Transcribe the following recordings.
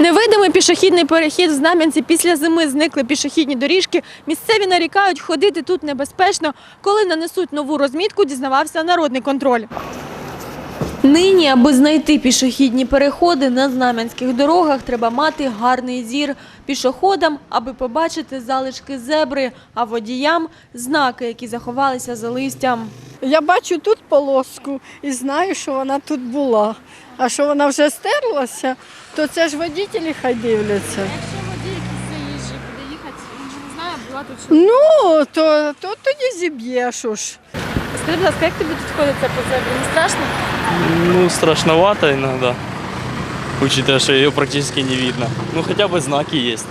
Невидимий пішохідний перехід в Знам'янці після зими зникли пішохідні доріжки. Місцеві нарікають, ходити тут небезпечно. Коли нанесуть нову розмітку, дізнавався народний контроль. Нині, аби знайти пішохідні переходи на знам'янських дорогах, треба мати гарний зір. Пішоходам, аби побачити залишки зебри, а водіям – знаки, які заховалися за листям. Я бачу тут полоску і знаю, що вона тут була. А що вона вже стерлася, то це ж водителі хай дивляться. Якщо водій якийсь заїжджий буде їхати, він же не знає, була тут чи Ну, то, то тоді зіб'єш уж. Скажи, будь ласка, як тобі тут ходиться по землі? Не страшно? Ну, страшновато иногда, учитывая, что ее практически не видно. Ну, хотя бы знаки есть.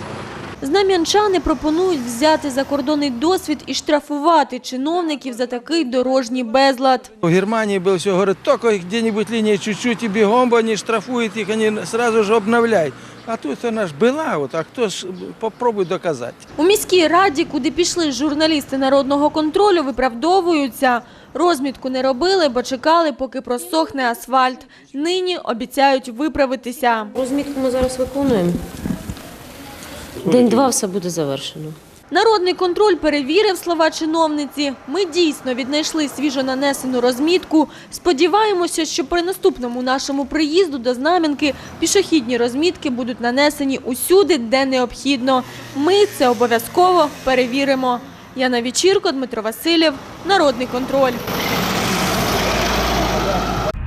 Знам'янчани пропонують взяти закордонний досвід і штрафувати чиновників за такий дорожній безлад. В Германии был все, говорят, только где-нибудь линия чуть-чуть и бегом бы они штрафуют их, они сразу же обновляют. А тут она ж была, вот, а кто ж попробуй доказать. У міській раді, куди пішли журналісти народного контролю, виправдовуються. Розмітку не робили, бо чекали, поки просохне асфальт. Нині обіцяють виправитися. Розмітку ми зараз виконуємо. День-два все буде завершено. Народний контроль перевірив слова чиновниці. Ми дійсно віднайшли свіжо нанесену розмітку. Сподіваємося, що при наступному нашому приїзду до Знам'янки пішохідні розмітки будуть нанесені усюди, де необхідно. Ми це обов'язково перевіримо. Яна Вічірко, Дмитро Васильєв, Народний контроль.